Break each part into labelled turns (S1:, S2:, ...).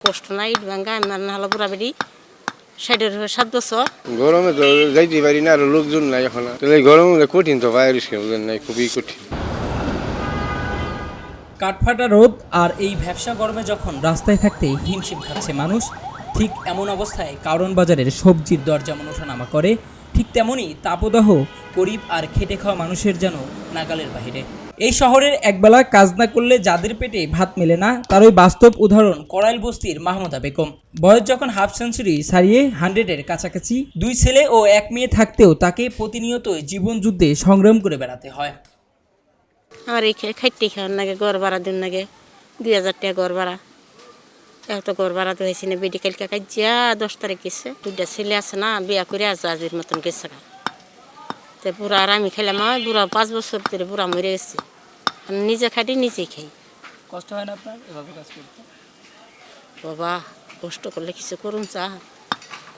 S1: কষ্ট নাই ইট ভাঙ্গা না হলো বুড়া বেড়ি ষাটের সাত বছর।
S2: গরমে তো যাইতে পারি না আর লোকজন নাই এখন। তাহলে গরমে কঠিন তো বুঝলেন নাই খুবই কঠিন।
S3: কাঠফাটা রোদ আর এই ভ্যাবসা গরমে যখন রাস্তায় থাকতে হিমশিম খাচ্ছে মানুষ ঠিক এমন অবস্থায় কারণ বাজারের সবজির দর যেমন ওঠানামা করে ঠিক তেমনই তাপদাহ, গরিব আর খেটে খাওয়া মানুষের যেন নাগালের বাহিরে। এই শহরের একবেলা কাজ না করলে যাদের পেটে ভাত মেলে না, তার ওই বাস্তব উদাহরণ করাইল বস্তির মাহমুদা বেগম। বয়স যখন হাফ সেঞ্চুরি ছাড়িয়ে হান্ড্রেডের কাছাকাছি, দুই ছেলে ও এক মেয়ে থাকতেও তাকে প্রতিনিয়ত জীবন যুদ্ধে সংগ্রাম করে বেড়াতে হয়।
S1: আমার এই খাইতে খাওয়ার নাগে, ঘর ভাড়া দিন নাগে দুই হাজার টাকা ঘর ভাড়া। একটা ঘর ভাড়া তো হয়েছে না বেডি কালকে কাজিয়া দশ তারিখ গেছে। দুইটা ছেলে আছে না বিয়া করে আজ আজির মতন গেছে গা। তো বুড়া আর আমি খেলাম আর বুড়া পাঁচ বছর ধরে বুড়া মরে গেছে। আমি নিজে খাটি নিজেই খাই।
S3: কষ্ট হয় না আপনার এভাবে কাজ করতে?
S1: বাবা কষ্ট করলে কিছু করুন চা।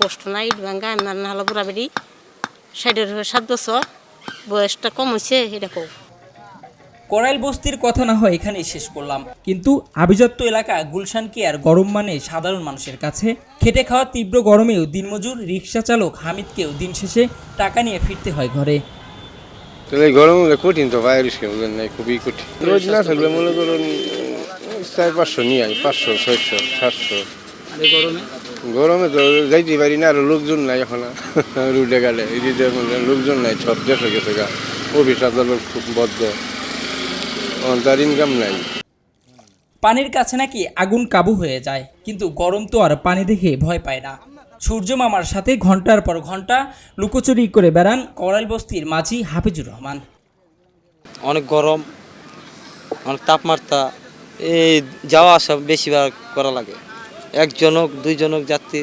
S1: কষ্ট নাই ভাঙ্গা আমার না হলো বুড়া বেড়ি ষাটের সাত বছর। বয়সটা কম হয়েছে এটা কৌ
S3: করাইল বস্তির কথা না হয় এখানেই শেষ করলাম। কিন্তু আভিজাত্য এলাকা গুলশান কি আর গরম মানে সাধারণ মানুষের কাছে। খেটে খাওয়া তীব্র গরমেও দিনমজুর রিক্সা চালক হামিদকেও দিন শেষে টাকা নিয়ে ফিরতে হয় ঘরে।
S2: তাহলে এই গরমে কঠিন তো বাইরে বুঝলেন নাই খুবই কঠিন। রোজ না থাকলে মনে করুন চার পাঁচশো নিয়ে আই পাঁচশো ছয়শো সাতশো।
S3: গরমে?
S2: গরমে তো যাইতে পারি না আর লোকজন নাই এখন। রুটে গেলে এই যে লোকজন নাই সব দেশ গেছে গা। আদালত খুব বদ্ধ। তার ইনকাম নাই
S3: পানির কাছে নাকি আগুন কাবু হয়ে যায় কিন্তু গরম তো আর পানি দেখে ভয় পায় না। সূর্য মামার সাথে ঘণ্টার পর ঘণ্টা লুকোচুরি করে বেড়ান করাইল বস্তির মাঝি হাফিজুর রহমান।
S4: অনেক গরম অনেক তাপমাত্রা এই যাওয়া আসা বেশিবার করা লাগে। একজনক দুইজনক যাত্রী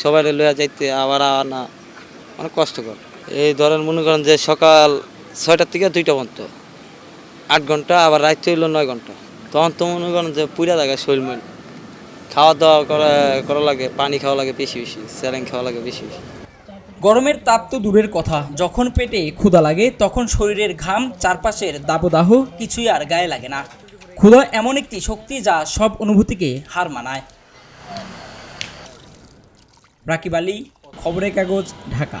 S4: সবাই লইয়া যাইতে আবার আনা অনেক কষ্টকর। এই ধরেন মনে করেন যে সকাল ছয়টার থেকে দুইটা পর্যন্ত। আট ঘণ্টা, আবার রাত হইল নয় ঘণ্টা। তখন তো মনে করেন যে পুরা জায়গায় শরীর মন খাওয়া দাওয়া করা করা লাগে, পানি খাওয়া লাগে বেশি বেশি, স্যালাইন খাওয়া লাগে বেশি বেশি।
S3: গরমের তাপ তো দূরের কথা, যখন পেটে ক্ষুধা লাগে, তখন শরীরের ঘাম চারপাশের দাবদাহ কিছুই আর গায়ে লাগে না। ক্ষুধা এমন একটি শক্তি যা সব অনুভূতিকে হার মানায়। রাকিব আলী, খবরের কাগজ, ঢাকা।